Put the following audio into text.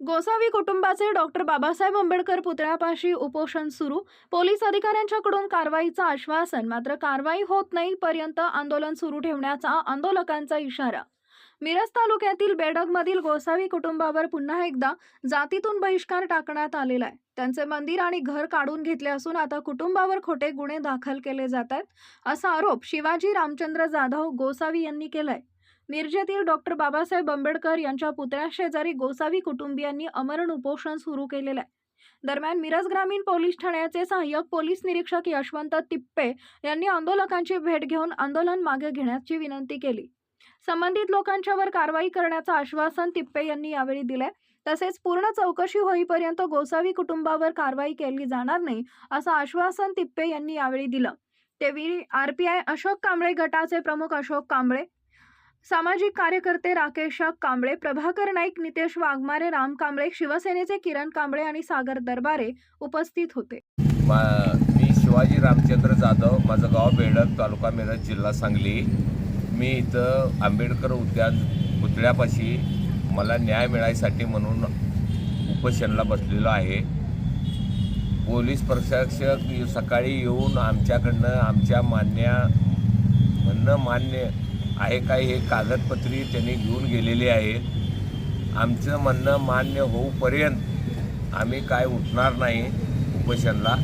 गोसावी कुटुंबाचे डॉक्टर बाबासाहेब आंबेडकर पुतळ्यापाशी उपोषण सुरू. पोलीस अधिकाऱ्यांच्याकडून कारवाईचं आश्वासन मात्र कारवाई होत नाही पर्यंत आंदोलन सुरू ठेवण्याचा आंदोलकांचा इशारा. मिरज तालुक्यातील बेडगमधील गोसावी कुटुंबावर पुन्हा एकदा जातीतून बहिष्कार टाकण्यात आलेला आहे. त्यांचे मंदिर आणि घर काढून घेतले असून आता कुटुंबावर खोटे गुन्हे दाखल केले जात आहेत असा आरोप शिवाजी रामचंद्र जाधव गोसावी यांनी केलाय. मिरजेतील डॉक्टर बाबासाहेब आंबेडकर यांच्या पुतळ्याशेजारी गोसावी कुटुंबियांनी अमरण उपोषण सुरू केलेलं आहे. दरम्यान मिरज ग्रामीण पोलीस ठाण्याचे सहाय्यक पोलीस निरीक्षक यशवंत तिप्पे यांनी आंदोलकांची भेट घेऊन आंदोलन मागे घेण्याची विनंती केली. संबंधित लोकांच्यावर कारवाई करण्याचं आश्वासन तिप्पे यांनी यावेळी दिले तसेच पूर्ण चौकशी होईपर्यंत गोसावी कुटुंबावर कारवाई केली जाणार नाही असं आश्वासन तिप्पे यांनी यावेळी दिलं. तेवी आरपीआय अशोक कांबळे गटाचे प्रमुख अशोक कांबळे सामाजिक कार्यकर्ते राकेश कांबळे प्रभाकर नाईक नितेश वाघमारे राम कांबळे शिवसेनेचे किरण कांबळे आणि सागर दरबारे उपस्थित होते. मा मी शिवाजी रामचंद्र जाधव माझं गाव बेडक तालुका मिरज जिल्हा सांगली. मी इथं आंबेडकर उद्यान पुतळ्यापाशी मला न्याय मिळायसाठी म्हणून उपोषणला बसलेलो आहे. पोलीस प्रशासक सकाळी येऊन आमच्याकडनं आमच्या मान्य म्हणणं मान्य आहे काय हे कागदपत्री त्यांनी घेऊन गेलेली आहेत आमचं म्हणणं मान्य होऊपर्यंत आम्ही काय उठणार नाही उपोषणला